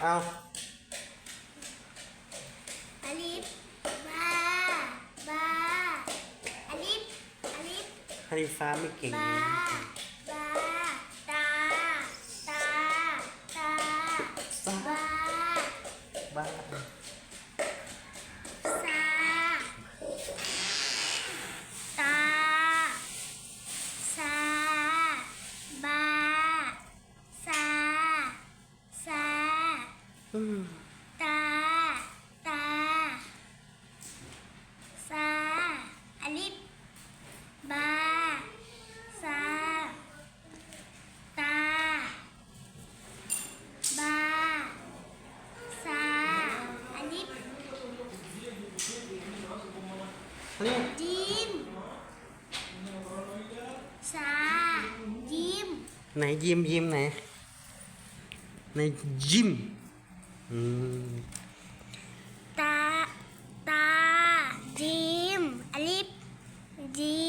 เอาอลิฟบาบาอลิฟอลิฟฮาริฟ้าไม่เก่งบาบาตาตาตาบาบ้า ซาตาซาบาซาซา อืมตา ตา ซาอลิฟบา ซา ตา บา ซาอลิฟนี่จิมซาจิม ไหนยิ้มยิ้มไหนในยิ้ม ตา ตาจิมอลิฟจิ